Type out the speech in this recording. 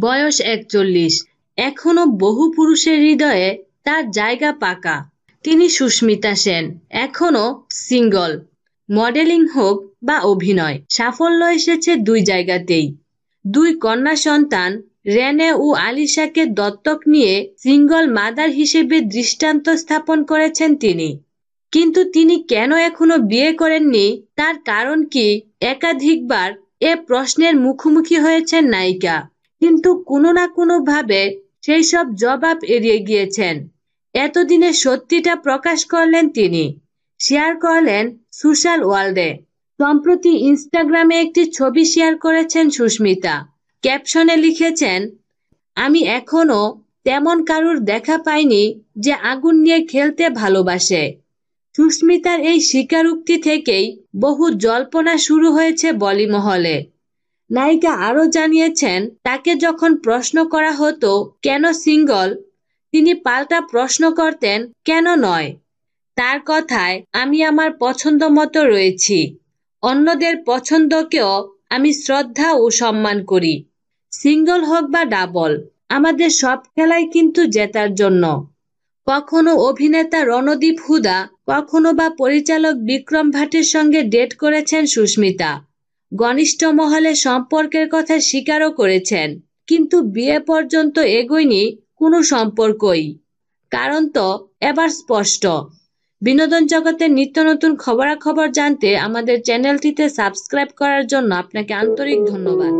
বয়স একচল্লিশ। এখনও বহু পুরুষের হৃদয়ে তার জায়গা পাকা। তিনি সুস্মিতা সেন এখনও সিঙ্গল। মডেলিং হোক বা অভিনয়, সাফল্য এসেছে দুই জায়গাতেই। দুই কন্যা সন্তান, রেনে ও আলিশাকে দত্তক নিয়ে সিঙ্গল মাদার হিসেবে দৃষ্টান্ত স্থাপন করেছেন তিনি। কিন্তু তিনি কেন এখনও বিয়ে করেননি, তার কারণ কি একাধিকবার এ প্রশ্নের মুখোমুখি হয়েছেন নায়িকা। কিন্তু কোনো না কোনো ভাবে সেই সব জবাব এড়িয়ে গিয়েছেন। এতদিনে সত্যিটা প্রকাশ করলেন তিনি। শেয়ার করলেন সোশ্যাল ওয়ার্ল্ডে সম্প্রতি ইনস্টাগ্রামে একটি ছবি শেয়ার করেছেন সুস্মিতা। ক্যাপশনে লিখেছেন, আমি এখনও তেমন কারুর দেখা পাইনি যে আগুন নিয়ে খেলতে ভালোবাসে। সুস্মিতার এই স্বীকারোক্তি থেকেই বহু জল্পনা শুরু হয়েছে বলিমহলে। নায়িকা আরও জানিয়েছেন, তাকে যখন প্রশ্ন করা হতো, কেন সিঙ্গল? তিনি পাল্টা প্রশ্ন করতেন, কেন নয়? তার কথায়, আমি আমার পছন্দ মতো রয়েছি। অন্যদের পছন্দকেও আমি শ্রদ্ধা ও সম্মান করি। সিঙ্গল হোক বা ডাবল, আমাদের সব খেলাই কিন্তু জেতার জন্য। কখনো অভিনেতা রণদীপ হুদা, কখনো বা পরিচালক বিক্রম ভাটের সঙ্গে ডেট করেছেন সুস্মিতা। ঘনিষ্ঠ মহলে সম্পর্কের কথা স্বীকারও করেছেন, কিন্তু বিয়ে পর্যন্ত এগোয়নি কোনো সম্পর্কই। কারণ তো এবার স্পষ্ট। বিনোদন জগতের নিত্য নতুন খবরাখবর জানতে আমাদের চ্যানেলটিতে সাবস্ক্রাইব করার জন্য আপনাকে আন্তরিক ধন্যবাদ।